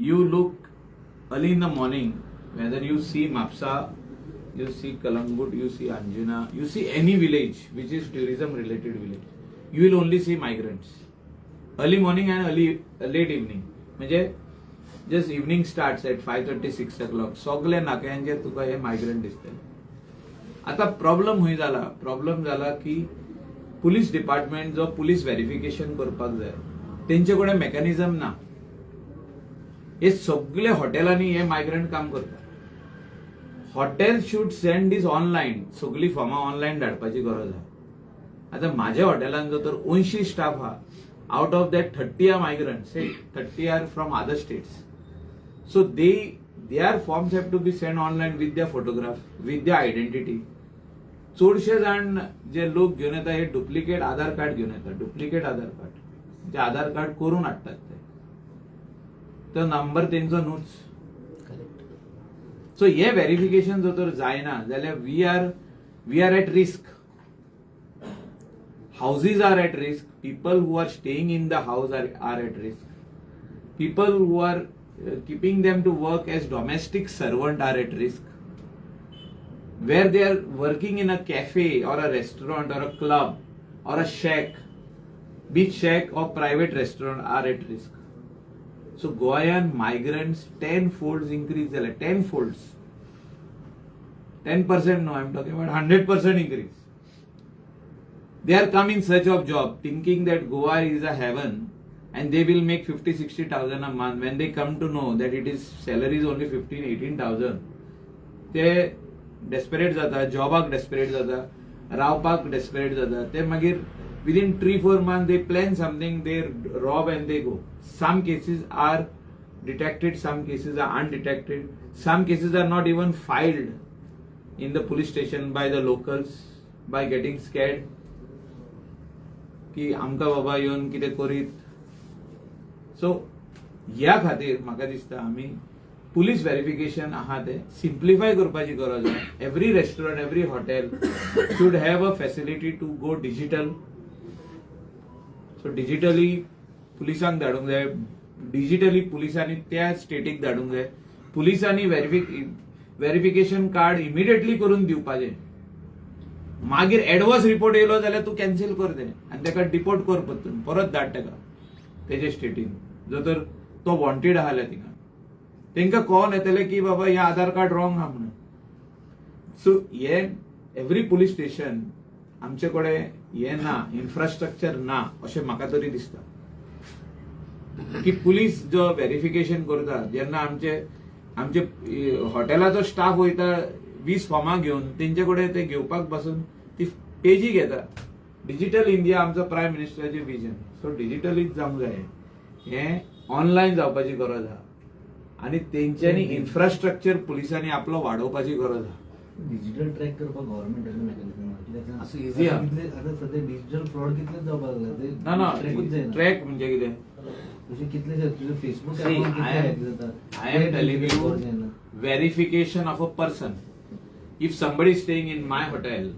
you look early in the morning, whether you see Mapsa, you see Kalangut, you see Anjuna, you see any village which is tourism related village, you will only see migrants. Early morning and early late evening. म्हणजे just evening start at five thirty six o'clock सगळे नाक्यांचेर तुका हे migrant दिसतले आता problem खंय जाला problem जाला की पुलीस डिपार्टमेंट जो पुलीस व्हेरिफिकेशन करपाक जाय तेंचे कडेन मेकॅनिझम ना हे सगळे हॉटेलांनी हे मायग्रंट काम करतात. Hotel should send this online सगळी फॉर्मां ऑनलाईन धाडपाची गरज आहे. आता माझ्या हॉटेलान जो तर अंयशीं स्टाफ हा. Out of that thirty are migrant thirty are from other states so they they are forms have to be send online with the photograph with the identity चडशे जाण जे लोक घेऊन येतात हे डुप्लिकेट आधार कार्ड घेऊन येतात डुप्लिकेट आधार कार्ड जे आधार कार्ड करून हाडटात ते तो नंबर तेंचो न्हूच सो हे व्हेरिफिकेशन जर तर जायना जाल्यार we are we are at risk houses are at risk people who are staying in the house are, are at risk people who are uh, keeping them to work as domestic servant are at risk where they are working in a cafe or a restaurant or a club or a shack beach shack or private restaurant are at risk so goayan migrants 10 folds increase झाले 10 folds 10% no i'm talking about 100% increase they are coming in search of job thinking that goa is a heaven and they will make 50 60000 a month when they come to know that it is salary is only 15 18000 ते desperate जाता जॉबाक desperate जाता रावपाक desperate जाता ते मागीर within three four month they plan something they rob and they go some cases are detected some cases are undetected. Some cases are not even filed in the police station by the locals by getting scared की आमकां बाबा येवन कितें करीत. So ह्या खातीर म्हाका दिसता आमी पुलीस व्हेरिफिकेशन आहा ते सिम्प्लिफाय करपाची गरज आहा. Every restaurant every hotel should have a facility to go digital so digitally पुलिसांक धाडूंक जाय डिजिटली पुलिसांनी त्या स्टेटीक धाडूंक जाय पुलिसांनी व्हेरिफिकेशन कार्ड इमिडिएटली करून दिवपाचें मागीर एडवर्स रिपोर्ट येयलो जाल्यार तूं कॅन्सील कर तें आनी ताका डिपोर्ट कर परतून परत धाड ताका तेजे स्टेटीन जो तर तो वॉन्टेड आहा जाल्यार तेंकां. तांकां कळोन येतलें की बाबा हें आधार कार्ड रॉंग आहा म्हणून. सो हे एव्हरी पुलीस स्टेशन आमचे कडेन हे ना इन्फ्रास्ट्रक्चर ना अशें म्हाका तरी दिसता की पुलीस जो व्हेरिफिकेशन करता जेन्ना आमचे आमचे हॉटेलाचो स्टाफ वयता वीस फॉर्मां घेवन तेंचे कडेन ते घेवपाकपासून ती पेजी घेता डिजिटल इंडिया आमचो प्रायम मिनिस्टराचें विजन सो डिजिटलीच जावंक जाय. हें ऑनलायन जावपाची गरज आहा आनी तेंच्यांनी इन्फ्रास्ट्रक्चर पुलिसांनी आपलो वाडोवपाची गरज आहा डिजिटल ट्रॅक करपाक मेकॅनिझम असं हा. आतां सध्या डिजिटल फ्रॉड कितले जावपाक लागला ते ना ना ट्रॅकूच जायना ट्रॅक म्हणजे कितें तशें कितले तुजें Facebook verification of a person. If somebody is staying in my hotel,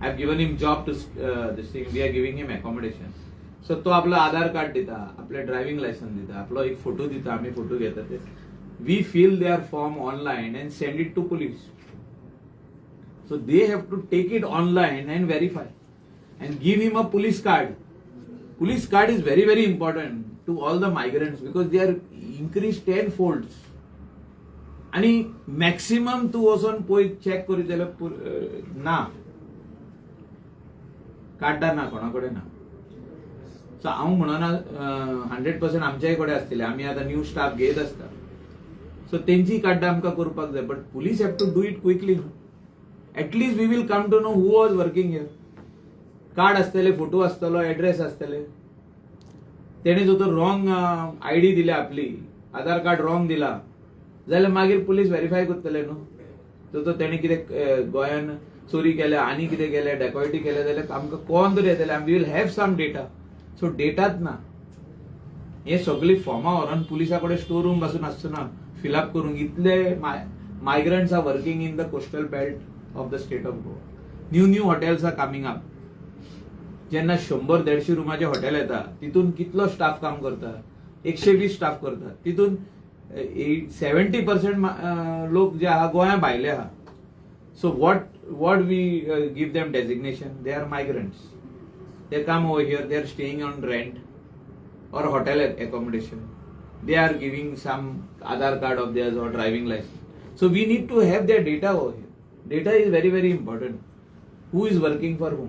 I've given him job to uh, this thing. We are giving him accommodation. So तो आपलं आधार कार्ड दिता आपले ड्रायव्हिंग लायसन्स दिता आपलो एक फोटो दिता आम्ही फोटो घेता ते we feel their form online and send it to police so they have to take it online and verify and give him a police card police card is very very important to all the migrants because they are increased ten folds आणि maximum तू वचून पळय check करीत जाल्यार ना कार्डां ना कोणा कडेन ना सो हांव म्हणना हंड्रेड पर्सेंट आमच्याय कडेन आसतले आमी आतां न्यू स्टाफ घेत आसता सो तेंची कार्डां आमकां करपाक जाय but police have to do it quickly at least we will come to know who was working here card आसतले फोटो आसतलो एड्रेस आसतले तेणे जो तो रॉंग आय डी दिल्या आपली आधार कार्ड रॉंग दिला. जाल्यार मागीर पुलीस व्हेरीफाय करतले न्हू तो तो तेणे कितें गोंयान चोरी केल्या आनी कितें केलें डेकॉयटी केलें जाल्यार आमकां कोण तरी येतले. We will have some data so डेटाच ना हे सगळी फॉर्मां व्हरोन पुलिसा कडेन स्टोर रूमपासून ना फिलअप करूंक इतले migrants are working in the coastal belt of the state of Goa new new hotels are coming up ज्यांना शंभर दीडशे रुमाचे हॉटेल येतात तिथून कितलो स्टाफ काम करतात? एकशे वीस स्टाफ करतात. तिथून सेवन्टी पर्सेंट लोक जे आहात गोयात भायले आहात so what what we give them designation they are migrants they come over here they are staying on rent or hotel accommodation they are giving some Aadhaar card of the driving licence so we need to have the data over data is very very important who is working for for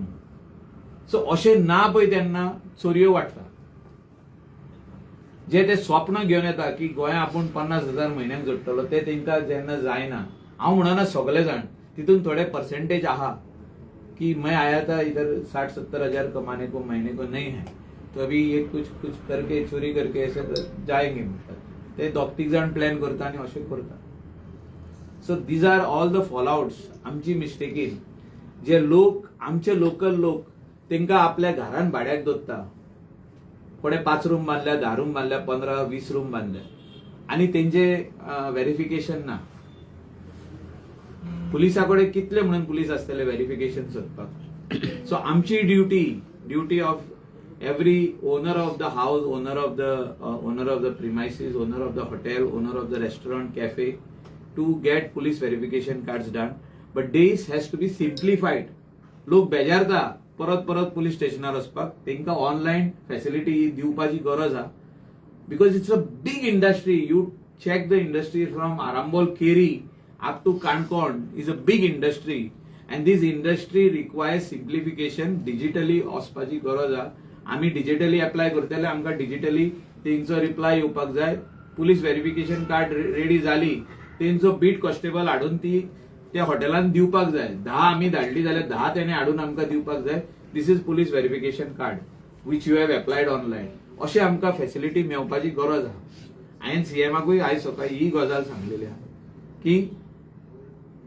so अशें ना पळय तेन्ना चोरयो वाडटा जे ते स्वप्न घेवन येता की गोंया आपूण पन्नास हजार म्हयन्याक जोडटलो ते तेंकां जेन्ना जायना. हांव म्हणना सगळे जाण तितून थोडे पर्सेंटेज आहा. कि मैं आया था इधर साठ सत्तर हजार कमाने को महीने को नहीं है. तो अभी ये कुछ कुछ करके चोरी करके ऐसे जाएंगे. म्हणटात ते दोग तीग जाण प्लॅन करता आनी अशें करता so these are all the fallouts आमची मिस्टेकीन जे लोक आमचे लोकल लोक तेंकां आपल्या घरान भाड्याक दोत्ता कोणे पाच रूम बांदल्या धा रूम बांधल्या पंदरा वीस रूम बांदल्या आनी तेंचे व्हेरिफिकेशन ना. पुलिसा कडेन कितले म्हणून पुलीस आसतले व्हेरिफिकेशन सोदपाक? सो आमची duty duty of every owner of the house owner of the owner of the premises owner of the hotel owner of the restaurant cafe to get police verification cards done. But this has to be simplified. लोक बेजारता परत परत police स्टेशनार वचपाक तांकां online facility दिवपाची गरज आहा. Because it's a big industry you check the industry from Arambol Keri up to Canacona is a big industry and this industry require simplification digitally वचपाची गरज आहा आमी डिजिटली एप्लाय करतले आमकां डिजिटली तेंचो रिप्लाय येवपाक जाय. पुलीस व्हेरिफिकेशन कार्ड रेडी जाली तेंचो बीट कॉन्स्टेबल हाडून ती त्या हॉटेलान दिवपाक जाय धा आमी धाडली जाल्यार धा तेणे हाडून आमकां दिवपाक जाय this is police verification card which you have applied online अशें आमकां फॅसिलिटी मेळपाची गरज आहा हांवें सीएमाकूय आयज सकाळी ही गजाल सांगलेली आहा की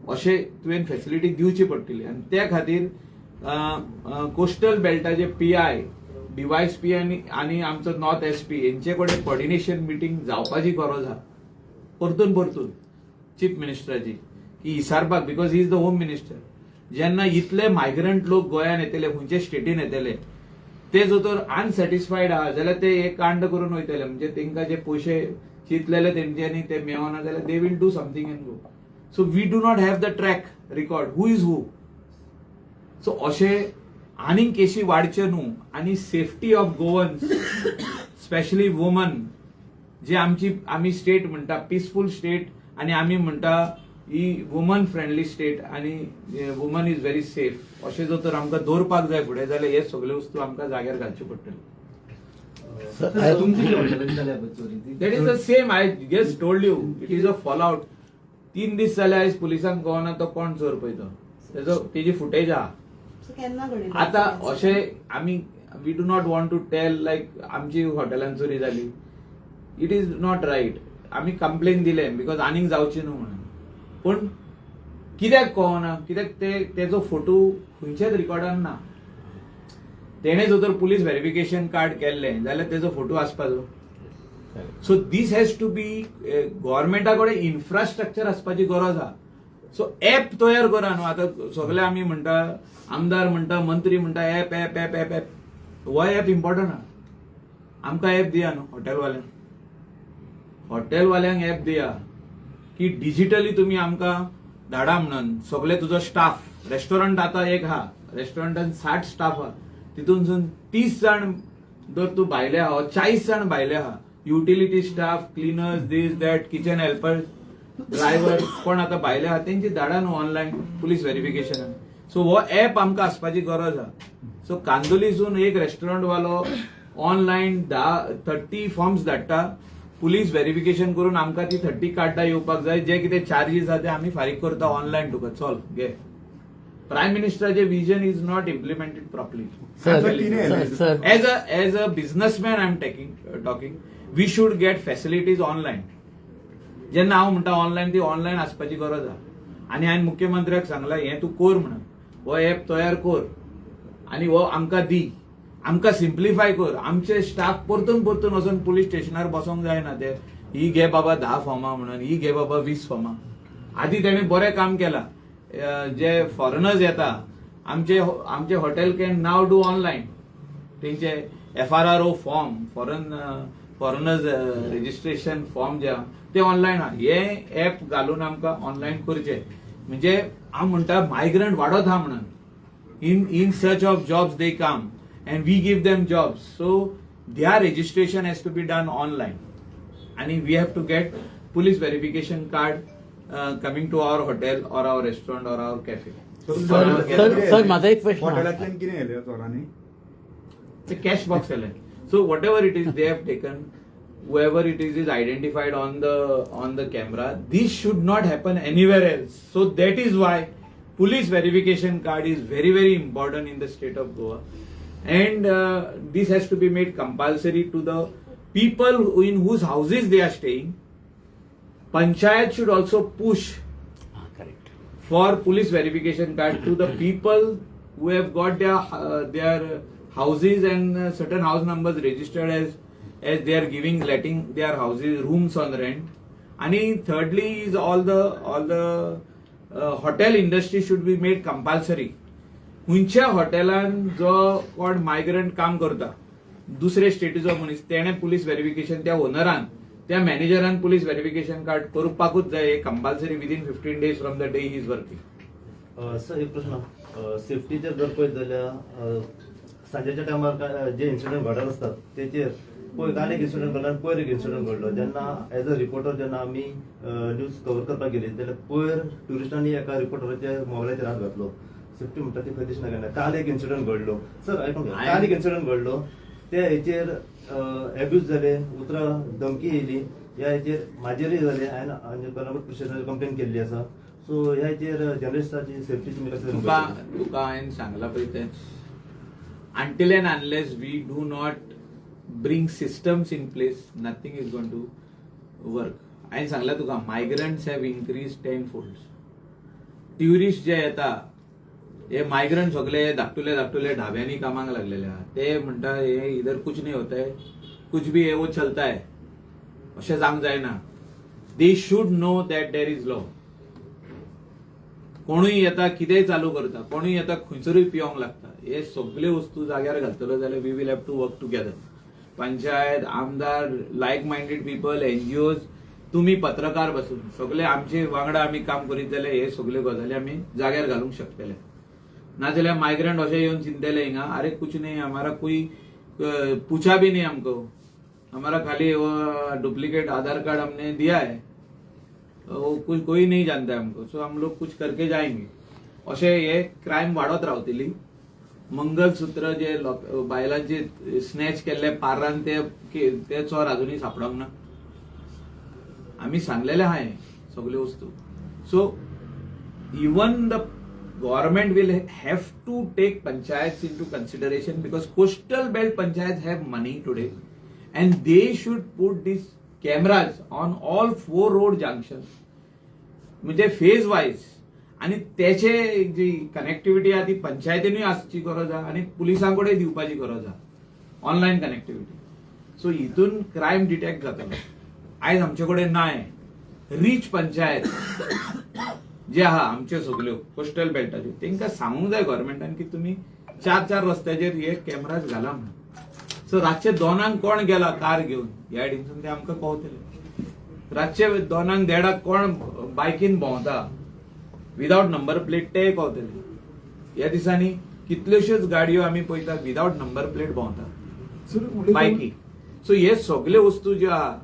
अशें तुवें फॅसिलिटी दिवची पडटली आनी त्या खातीर coastal बेल्टाचे P I D Y S P आनी आनी आमचो नॉर्थ एस पी हेंचे कडेन कॉर्डिनेशन मिटींग जावपाची गरज आहा परतून परतून. चीफ मिनिस्टराची की इसारपाक because he is the home minister जेन्ना इतले मायग्रंट लोक गोंयान येतले खंयचे म्हणजे स्टेटीन येतले ते जो तर अनसॅटिस्फायड आहा जाल्यार ते एक कांड करून वयतले म्हणजे तेंकां जे पयशे चिंतलेले तेंच्यांनी ते मेळना जाल्यार they will do something in Goa so we do not have the track record who is who so अशे आनीक केशी वाडचे न्हू आनी safety of Goans specially woman जे आमची आमी स्टेट म्हणटा पिसफूल स्टेट आनी आमी म्हणटा ही वुमन फ्रेंडली स्टेट आनी वुमन इज व्हेरी सेफ अशें जर तर आमकां दवरपाक जाय फुडें जाल्यार हे सगळे वस्तू आमकां जाग्यार घालच्यो पडटल्यो? That is the same I guess told you it is a fallout तीन दीस जाले आयज पुलिसांक कळना तो कोण चोर पळय तो? तेजो तेजी फुटेज आहा आता अशें आमी we do not want to tell like आमची हॉटेलान चोरी जाली इट इज नॉट रायट आमी कंप्लेन दिले बिकॉज आनीक जावची न्हू म्हणून. पूण कित्याक कळना कित्याक ते तेजो फोटो खंयच्याच रिकॉर्डान ना तेणे जर तर पुलीस व्हेरिफिकेशन कार्ड केल्लें जाल्यार तेजो photo आसपाचो so this has to be गव्हर्मेंटा कडेन इन्फ्रास्ट्रक्चर आसपाची गरज आहा. सो एप तयार करा न्हू. आतां सगळे आमी म्हणटा आमदार म्हणटा मंत्री म्हणटा app app app app app हो एप इम्पॉर्टंट आहा. आमकां एप दिया न्हू हॉटेलवाल्यांक हॉटेलवाल्यांक ऍप दिया की डिजिटली तुमी आमकां धाडा म्हणून. सगळे तुजो स्टाफ रेस्टॉरंट आतां एक आहा रेस्टॉरंटान साठ स्टाफ आहा तितूनसून तीस जाण जर तूं भायले आहा चाळीस जाण भायले आहा utility staff cleaners these that kitchen helper driver कोण आतां भायले आहा तेंची धाडा न्हू ऑनलायन पुलीस व्हेरिफिकेशनान सो हो ऍप आमकां आसपाची गरज आहा सो कांदोलीसून एक रेस्टॉरंट वालो ऑनलायन धा थर्टी फॉर्म्स धाडटा. पुलीस व्हेरिफिकेशन करून आमकां ती थर्टी कार्डां येवपाक जाय जे कितें चार्जीस आहा ते आमी फारीक करता ऑनलायन तुका. चल घे. Prime मिनिस्टराचे vision is not implemented properly as a as a businessman i'm taking uh, talking we should get facilities online. जेन्ना हांव म्हणटा ऑनलायन ती ऑनलायन आसपाची गरज आहा. आनी हांवें मुख्यमंत्र्याक सांगलां हें तूं कर म्हणून. हो एप तयार कर. आनी हो आमकां दी. आमकां सिम्प्लिफाय कर. आमचे स्टाफ परतून परतून वचून पुलीस स्टेशनार बसोंक जायना ते. ही घे बाबा धा फॉर्मां म्हणून ही घे बाबा वीस फॉर्मां. आदी तेणें बरें काम केलां. जे फॉरेनर्स येता आमचे हो, आमचे hotel can now do online तेंचे F R R O form foreign foreigners registration form जे ते ऑनलायन आहा हे ऍप घालून आमकां ऑनलायन करचे. म्हणजे हांव म्हणटा मायग्रंट वाडत आहा म्हणून. In in search of jobs they come and we give them jobs so their registration has to be done online and we have to get police verification card uh, coming to our hotel or our restaurant or our cafe sir, sir- sir, माझा एक प्रश्न a cash box so whatever it is they have taken whoever it is is identified on the on the camera this should not happen anywhere else so that is why police verification card is very very important in the state of goa and uh, this has to be made compulsory to the people in whose houses they are staying. Panchayat should also push ah, Correct. for police verification card to the people who have got their uh, their houses and uh, certain house numbers registered as as they are giving letting their houses rooms on rent. And thirdly is all the all the uh, hotel industry should be made compulsory खंयच्या हॉटेलान जो कोण migrant काम करता दुसरे स्टेटीचो मनीस तेणे police verification त्या ओनरान त्या मॅनेजरान पुलीस व्हेरिफिकेशन कार्ड करपाकूच जाय हे compulsory within fifteen days from the day he is working sir एक प्रश्न. सेफ्टीचेर जर पळयत जाल्यार सांजेच्या टायमार जे इन्सिडंट घडत असतात तेचेर पळय काल एक इन्सिडंट घडलो पयर एक इन्सिडंट घडलो. जेन्ना एज अ रिपोर्टर जेन्ना आमी न्यूज कवर करपाक गेली जाल्यार पयर ट्युरिस्टांनी एका रिपोर्टराच्या मोबायलाचेर हात घातलो. सेफ्टी म्हणटा ती खंय दिसना केन्ना काल एक इन्सिडंट घडलो. सर आयकून. काल एक इन्सिडंट घडलो. त्या हेचेर एब्यूज जाले उतरां धमकी येयली ह्या हेचेर म्हाजेरय जाले हांवें कोल्हापूर पुलिसांचेर कंप्लेन केल्ली आसा सो ह्या हेचेर जर्नलिस्टाची सेफ्टी तुमी कशें तुका तुका हांवें सांगला पळय तें. Until and unless we do not bring systems in place nothing is going to work. हांवें सांगला तुका migrants have increase ten fold tourist जे येता हे मायग्रंट सगळे धाकटुले धाकटुले ढाब्यांनी कामाक लागलेले आहा ते म्हणटा हे इधर कुछ नाही होत आहे कुछ भी है वो चलता अशें जावंक जायना. They should know that there is law कोणूय येता कितेंय चालू करता कोणूय येता खंयसरूय पियोंक लागता. हे सगळे वस्तू जाग्यार घालतलो जाल्यार we will have to work together panchayat आमदार लायक मायंडेड पीपल एनजीओज तुम्ही पत्रकार बसून सगळे आमचे वांगडा आमी काम करीत जाल्यार हे सगळे गजाली आमी जाग्यार घालूंक शकतले. नाजाल्यार मायग्रंट अशें येवन चिंतले हिंगा अरे कुछ नहीं हमारा कोई पुछा पूछा भी नहीं हमको. हमारा खाली डुप्लीकेट आधार कार्ड हमने दिया है. वो कुछ कोई नहीं जानता है हमको. सो हम लोग कुछ करके जाएंगे. असे हे क्रायम वाडत रावतली मंगलसूत्र जे लोक- बायलांचे स्नॅच केल्ले पारान ते ते चोर अजूनही सापडोंक ना. आम्ही सांगलेले आहाय सगल्यो वस्तू. So even the government will have to take panchayats into consideration because coastal belt panchayats have money today and they should put these cameras on all four road junctions म्हणजे फेज वाईज आणि त्याचे जी connectivity आहे ती पंचायतीनूय आसची गरज आहे आणि पुलिसांकडे दिवपाची गरज आहे ऑनलाईन कनेक्टिव्हिटी सो हितून क्रायम डिटेक्ट जातलो आयज आमचे कडेन नाय रीच पंचायत जे आहा आमच्यो सगल्यो कोस्टल बेल्टाच्यो तांकां सांगूंक जाय गव्हर्मेंटान की तुमी चार चार रस्त्याचेर हे कॅमेराज घाला म्हणून. सो रातचे दोनांक कोण गेला कार घेवन ह्या डिंगसून ते आमकां कळतले. रातचे दोनांक देडाक कोण बायकीन भोंवता? विदाउट नंबर प्लेट ते कळतले. ह्या दिसांनी कितल्योश्योच गाडयो आमी पळयता विदाउट नंबर प्लेट भोंवता. बायकी. सो हे सगळे वस्तू ज्यो आहा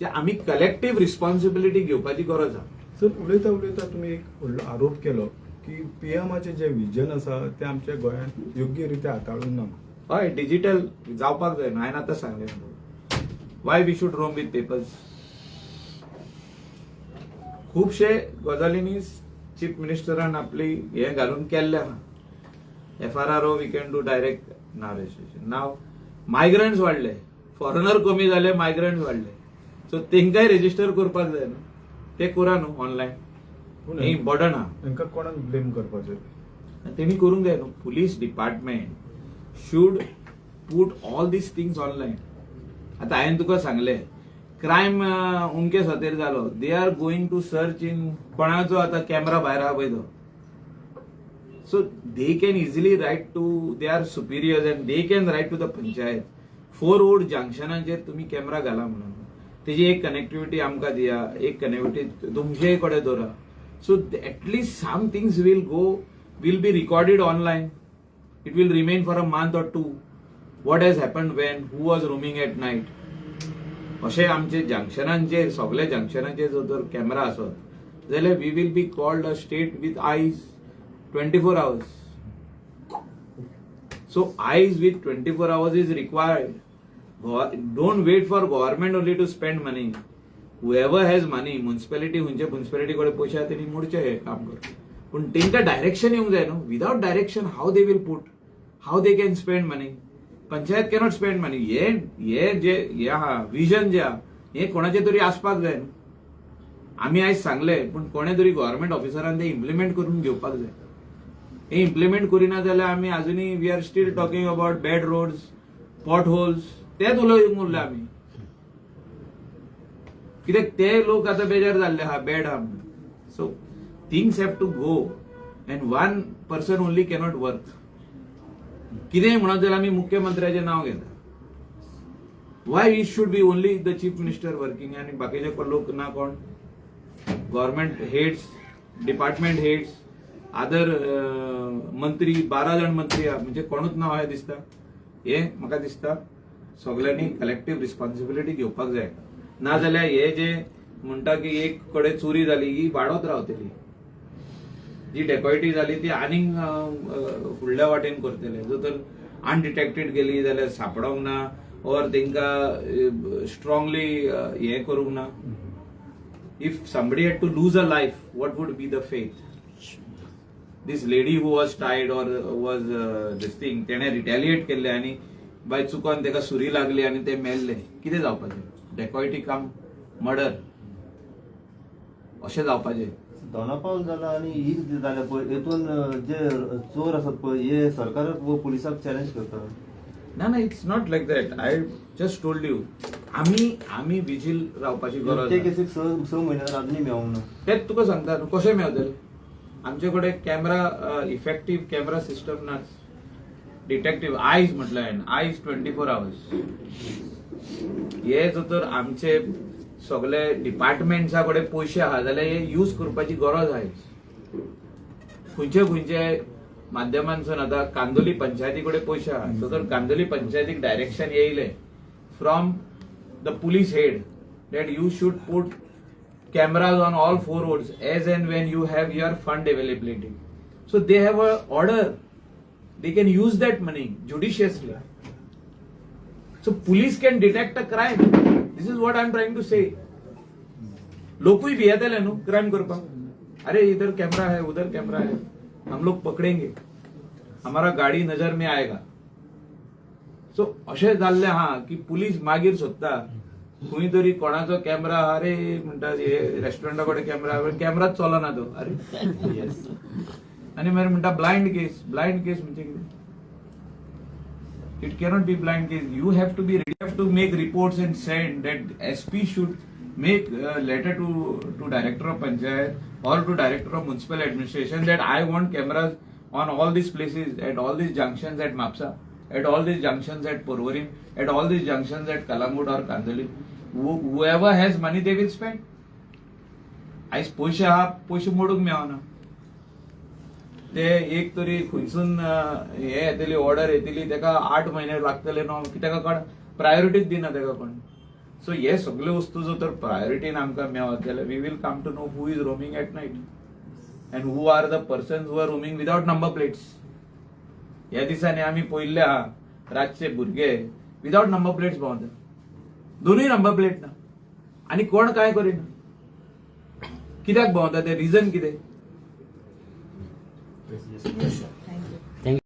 जे आमी कलेक्टिव्ह रिस्पॉन्सिबिलिटी घेवपाची गरज आहा सर उलयता उलयता तुमी एक व्हडलो आरोप केलो की पी एमाचे जे विजन आसा ते आमच्या गोंयांत योग्य रित्या हाताळून ना हय डिजिटल जावपाक जाय हांवें आतां सांगलें why we should roam with papers खुबशे गजालींनी चीफ मिनिस्टरान आपली हे घालून केल्ले आहा F R R O we can do direct now registration now migrants वाडले फॉरेनर कमी जाले मायग्रंट्स वाडले सो तेंकाय रेजिस्टर करपाक जाय न्हू ते करा न्हू ऑनलायन पूण हे आहा तांकां कोणाक ब्लेम करपाचें तेणी करूंक जाय न्हू police department should put all these things online आतां हांवें तुका सांगलें क्रायम उमके सातेर जालो they are going to search in कोणाचो आतां कॅमेरा भायर आहा पळय तो so they can easily write to their superiors and they can write to the panchayat four wood जंक्शनाचेर तुम्ही कॅमेरा घाला म्हणून. तेजी एक कनेक्टिव्हिटी आमकां दिया एक कनेक्टिव्हिटी तुमचे कडेन दवरा so at least some things will go will be recorded online it will remain for a month or two what has happen when who was roaming at night अशें आमचे जंक्शनांचेर सगळे जंक्शनाचेर जर तर कॅमेरा आसत जाल्यार we will be called a state with eyes twenty four hours so eyes with twenty four hours is required Don't wait for government only to spend money. Whoever has money, municipality खंयच्या municipality कडे पयशे आहा तेणी मोडचे हे काम कर. पूण तेंकां डायरेक्शन येवंक जाय न्हू without direction how they will put how they can spend money panchayat cannot spend money हे हे जे हे आहा विजन जे आहा हे कोणाचे तरी आसपाक जाय न्हू आमी आयज सांगले पूण कोणे तरी गव्हर्नमेंट ऑफिसरान ते इम्प्लिमेंट करून घेवपाक जाय. हे इम्प्लिमेंट करिना जाल्यार आमी आजुनी we are still talking about bad roads pot holes तेच उलोवंक उरले आमी कित्याक ते लोक आतां बेजार जाल्ले आहा बॅड आहा so things have to go and one person only cannot work कितेंय म्हणत जाल्यार आमी मुख्यमंत्र्याचें नांव घेता why it should be only the chief minister working आनी बाकीचे कोण लोक ना कोण? गव्हर्मेंट हेड्स डिपार्टमेंट हेड्स आदर मंत्री बारा जाण मंत्री आहा म्हणजे कोणूच ना अशें दिसता? हे म्हाका दिसता? सगळ्यांनी कलेक्टिव्ह रिस्पॉन्सिबिलिटी घेवपाक जाय. नाजाल्यार हे जे म्हणटा की एक कडेन चोरी जाली ही वाडत रावतली. जी डेकॉयटी जाली ती आनीक फुडल्या वाटेन करतले. जर तर अनडिटेक्टेड गेली जाल्यार सापडोंक ना ऑर तांकां स्ट्रॉंगली हे करूंक ना. If somebody had to lose a life what would be the faith this lady who was tied or was this thing तेणे रिटेलिएट केल्ले आनी बाय चुकोन तेका सुरी लागली आनी ते मेल्ले. कितें जावपाचें डेकॉयटी कम मर्डर. अशें जावपाचें दोनापावल जाला आणि ही जाल्या पळय हेतून जे चोर आसात पळय हे सरकार व पुलिसाक चॅलेंज करता ना ना it's not like that I just told you आमी आमी विजील रावपाची गरज ते ना. केसीक स स म्हयने जाले अजूनय मेळोंक ना तेच तुका सांगता कशें मेळटले आमचे कडेन कॅमेरा इफेक्टीव कॅमेरा सिस्टम नाच. डिटेक्टीव आयज म्हटलें हांवें आयज ट्वेंटी फोर आवर्स हे जर तर आमचे सगळे डिपार्टमेंट्सा कडेन पयशे आहा जाल्यार हे यूज करपाची गरज आयज खंयचे खंयचे माध्यमांसून आतां कांदोली पंचायती कडेन पयशे आहा सो तर कांदोली पंचायतीक डायरेक्शन येयले from the police head that you should put cameras on all four roads as and when you have your fund availability. So they have a order. They can use that money judiciously. So police can detect a crime. This is what I'm trying to say. लोग भी येतले न्हू crime करपाक. अरे इधर camera है उधर camera है. हम लोग पकड़ेंगे. हमारा गाड़ी नजर में आएगा. सो अशें जाल्लें हा की पुलीस मागीर सोदता. खंय तरी कोणाचो कॅमेरा अरे म्हणटा हे रेस्टॉरंटा कडेन कॅमेरा कॅमेराच चलना तो. अरे आनी मागीर म्हणटा ब्लायंड केस ब्लायंड केस म्हणजे कितें it cannot be blind case you have to be ready you have to make reports and send that sp should make a letter to to director of panchayat or to director of municipal administration that i want cameras on all these places at all these junctions at mapsa at all these junctions at porvorim at all these junctions at kalamud or kandali Who- whoever has money they will spend आयज पयशे आहा पयशे मोडूंक मेळना ते एक तरी खंयसून हे येतली ऑर्डर येतली तेका आठ महिने लागतले न्हू कित्याक कोण प्रायोरिटीच दिना तेका कोण. सो हे सगळे वस्तू जर तर प्रायोरिटीन आमकां मेळत जाल्यार we will come to know who is roaming at night and who are the person who are roaming without number plates ह्या दिसांनी आमी पयल्ले आहा रातचे भुरगे विदाउट नंबर प्लेट्स भोंवता दोनूय नंबर प्लेट ना. आनी कोण काय करिना? कित्याक भोंवता ते रिजन कितें? Yes.